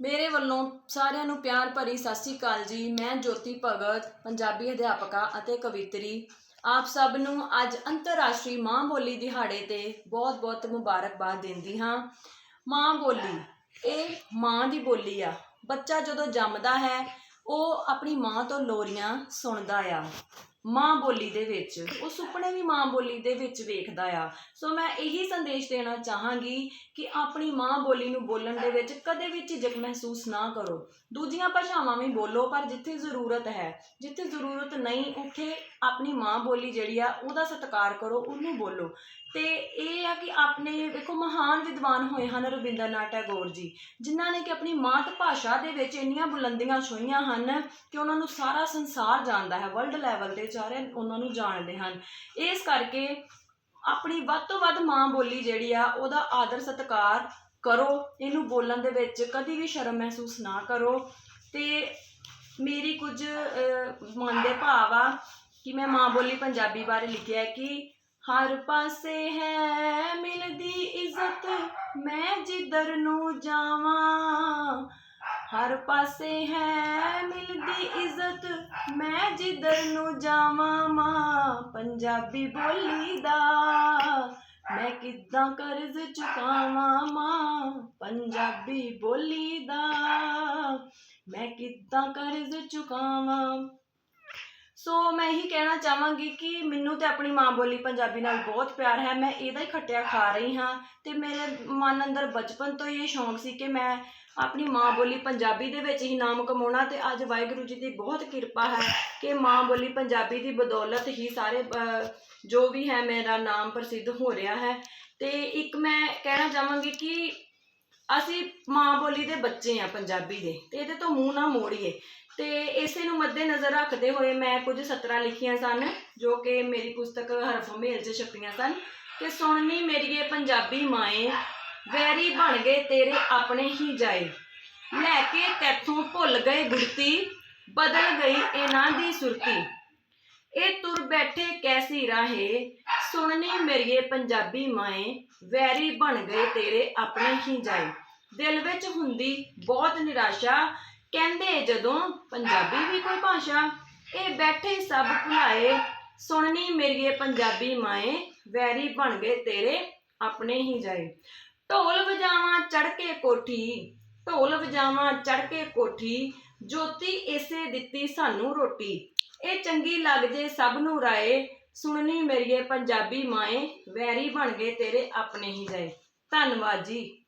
ਮੇਰੇ ਵੱਲੋਂ ਸਾਰਿਆਂ ਨੂੰ ਪਿਆਰ ਭਰੀ ਸਤਿ ਸ੍ਰੀ ਅਕਾਲ ਜੀ। ਮੈਂ ਜੋਤੀ ਭਗਤ, ਪੰਜਾਬੀ ਅਧਿਆਪਕਾ ਅਤੇ ਕਵਿਤਰੀ। ਆਪ ਸਭ ਨੂੰ ਅੱਜ ਅੰਤਰਰਾਸ਼ਟਰੀ ਮਾਂ ਬੋਲੀ ਦਿਹਾੜੇ ਤੇ ਬਹੁਤ-ਬਹੁਤ ਮੁਬਾਰਕਬਾਦ ਦਿੰਦੀ ਹਾਂ। ਮਾਂ ਬੋਲੀ, ਇਹ ਮਾਂ ਦੀ ਬੋਲੀ ਆ। ਬੱਚਾ ਜਦੋਂ ਜੰਮਦਾ ਹੈ, ਉਹ ਆਪਣੀ ਮਾਂ ਤੋਂ ਲੋਰੀਆਂ ਸੁਣਦਾ ਆ। ਮਾਂ ਬੋਲੀ ਦੇ ਵਿੱਚ, ਉਹ ਸੁਪਨੇ ਵੀ ਮਾਂ ਬੋਲੀ ਦੇ ਵਿੱਚ ਵੇਖਦਾ ਆ। ਸੋ ਮੈਂ ਇਹੀ ਸੰਦੇਸ਼ ਦੇਣਾ ਚਾਹਾਂਗੀ ਕਿ ਆਪਣੀ ਮਾਂ ਬੋਲੀ ਨੂੰ ਬੋਲਣ ਦੇ ਵਿੱਚ ਕਦੇ ਵੀ ਝਿਜਕ ਮਹਿਸੂਸ ਨਾ ਕਰੋ। ਦੂਜੀਆਂ ਭਾਸ਼ਾਵਾਂ ਵੀ ਬੋਲੋ, ਪਰ ਜਿੱਥੇ ਜ਼ਰੂਰਤ ਹੈ, ਜਿੱਥੇ ਜ਼ਰੂਰਤ ਨਹੀਂ, ਉੱਥੇ ਆਪਣੀ ਮਾਂ ਬੋਲੀ ਜਿਹੜੀ ਆ, ਉਹਦਾ ਸਤਿਕਾਰ ਕਰੋ, ਉਹਨੂੰ ਬੋਲੋ। ਤੇ ਇਹ ਆ ਕਿ ਆਪਣੇ ਵੇਖੋ ਮਹਾਨ ਵਿਦਵਾਨ ਹੋਏ ਹਨ ਰਵਿੰਦਰਨਾਥ ਟੈਗੋਰ ਜੀ, ਜਿਨ੍ਹਾਂ ਨੇ ਕਿ ਆਪਣੀ ਮਾਤ ਭਾਸ਼ਾ ਦੇ ਵਿੱਚ ਇੰਨੀਆਂ ਬੁਲੰਦੀਆਂ ਛੋਈਆਂ ਹਨ ਕਿ ਉਹਨਾਂ ਨੂੰ ਸਾਰਾ ਸੰਸਾਰ ਜਾਣਦਾ ਹੈ, ਵਰਲਡ ਲੈਵਲ ਤੇ ਸਾਰੇ ਉਹਨਾਂ ਨੂੰ ਜਾਣਦੇ ਹਨ। ਇਸ ਕਰਕੇ ਆਪਣੀ ਵੱਧ ਤੋਂ ਵੱਧ ਮਾਂ ਬੋਲੀ ਜਿਹੜੀ ਆ, ਉਹਦਾ ਆਦਰ ਸਤਿਕਾਰ ਕਰੋ। ਇਹਨੂੰ ਬੋਲਣ ਦੇ ਵਿੱਚ ਕਦੀ ਵੀ ਸ਼ਰਮ ਮਹਿਸੂਸ ਨਾ ਕਰੋ। ਤੇ ਮੇਰੀ ਕੁਝ ਮਨ ਦੇ ਭਾਵ ਆ ਕਿ ਮੈਂ ਮਾਂ ਬੋਲੀ ਪੰਜਾਬੀ ਬਾਰੇ ਲਿਖਿਆ ਕਿ ਹਰ ਪਾਸੇ ਹੈ ਮਿਲਦੀ ਇੱਜ਼ਤ, ਮੈਂ ਜਿੱਧਰ ਨੂੰ ਜਾਵਾਂ, ਹਰ ਪਾਸੇ ਹੈ ਮੈਂ ਜਿੱਧਰ ਨੂੰ ਜਾਵਾਂ ਮਾਂ, ਪੰਜਾਬੀ ਬੋਲੀ ਦਾ। ਮੈਂ ਕਿੱਦਾਂ ਕਰਜ਼ ਚੁਕਾਵਾਂ ਮਾਂ, ਪੰਜਾਬੀ ਬੋਲੀ ਦਾ। ਮੈਂ ਕਿੱਦਾਂ ਕਰਜ਼ ਚੁਕਾਵਾਂ ਇਹੀ ਕਹਿਣਾ ਚਾਹਾਂਗੀ ਕਿ ਮੈਨੂੰ ਤੇ ਆਪਣੀ ਮਾਂ ਬੋਲੀ ਪੰਜਾਬੀ ਨਾਲ ਬਹੁਤ ਪਿਆਰ ਹੈ, ਮੈਂ ਇਹਦਾ ਹੀ ਖੱਟਿਆ ਖਾ ਰਹੀ ਹਾਂ ਤੇ ਮੇਰੇ ਮਨ ਅੰਦਰ ਬਚਪਨ ਤੋਂ ਹੀ ਇਹ ਸ਼ੌਂਕ ਸੀ ਕਿ ਮੈਂ ਆਪਣੀ ਮਾਂ ਬੋਲੀ ਪੰਜਾਬੀ ਦੇ ਵਿੱਚ ਹੀ ਨਾਮ ਕਮਾਉਣਾ ਤੇ ਅੱਜ ਵਾਹਿਗੁਰੂ ਜੀ ਦੀ ਬਹੁਤ ਕਿਰਪਾ ਹੈ ਕਿ ਮਾਂ ਬੋਲੀ ਪੰਜਾਬੀ ਦੀ ਬਦੌਲਤ ਹੀ ਸਾਰੇ ਜੋ ਵੀ ਹੈ, ਮੇਰਾ ਨਾਮ ਪ੍ਰਸਿੱਧ ਹੋ ਰਿਹਾ ਹੈ ਤੇ ਇੱਕ ਮੈਂ ਕਹਿਣਾ ਚਾਹਾਂਗੀ ਕਿ ਅਸੀਂ ਮਾਂ ਬੋਲੀ ਦੇ ਬੱਚੇ ਆ ਪੰਜਾਬੀ ਦੇ, ਤੇ ਇਹਦੇ ਤੋਂ ਮੂੰਹ ਨਾ ਮੋੜੀਏ। ਤੇ ਇਸੇ ਨੂੰ ਮੱਦੇ ਨਜ਼ਰ ਰੱਖਦੇ ਹੋਏ ਮੈਂ ਕੁਝ ਸਤਰਾਂ ਲਿਖੀਆਂ ਸਨ, ਜੋ ਕਿ ਮੇਰੀ ਪੁਸਤਕ ਹਰਫ ਮੇਲ 'ਚ ਛਪੀਆਂ ਸਨ, ਕਿ ਸੁਣਨੀ ਮੇਰੀਏ ਪੰਜਾਬੀ ਮਾਏ, ਵੈਰੀ ਬਣ ਗਏ ਤੇਰੇ ਆਪਣੇ ਹੀ ਜਾਏ। ਲੈ ਕੇ ਤੈਥੋਂ ਭੁੱਲ ਗਏ ਗੁਰਤੀ ਬਦਲ ਗਈ ਇਹਨਾਂ ਦੀ ਸੁਰਤੀ। ਇਹ ਤੁਰ ਬੈਠੇ ਕੈਸੀ ਰਾਹੇ ਸੁਣਨੀ ਮੇਰੀਏ ਪੰਜਾਬੀ ਮਾਏ, ਵੈਰੀ ਬਣ ਗਏ ਤੇਰੇ ਆਪਣੇ ਹੀ ਜਾਏ। ਦਿਲ ਵਿੱਚ ਹੁੰਦੀ ਬਹੁਤ ਨਿਰਾਸ਼ਾ। ਕਹਿੰਦੇ ਜਦੋਂ ਪੰਜਾਬੀ ਵੀ ਕੋਈ ਭਾਸ਼ਾ, ਇਹ ਬੈਠੇ ਸਭ ਭੁਲਾਏ। ਸੁਣਨੀ ਮੇਰੀਏ ਪੰਜਾਬੀ ਮਾਏ, ਵੈਰੀ ਬਣ ਗਏ ਤੇਰੇ ਆਪਣੇ ਹੀ ਜਾਏ। ਢੋਲ ਵਜਾਵਾਂ ਚੜ ਕੇ ਕੋਠੀ, ਢੋਲ ਵਜਾਵਾਂ ਚੜ ਕੇ ਕੋਠੀ, ਜੋਤੀ ਇਸੇ ਦਿੱਤੀ ਸਾਨੂੰ ਰੋਟੀ। ਇਹ ਚੰਗੀ ਲੱਗ ਜੇ ਸਭ ਨੂੰ ਰਾਏ, ਸੁਣਨੀ ਮੇਰੀਏ ਪੰਜਾਬੀ ਮਾਏ, ਵੈਰੀ ਬਣ ਗਏ ਤੇਰੇ ਆਪਣੇ ਹੀ ਜਾਏ। ਧੰਨਵਾਦ ਜੀ।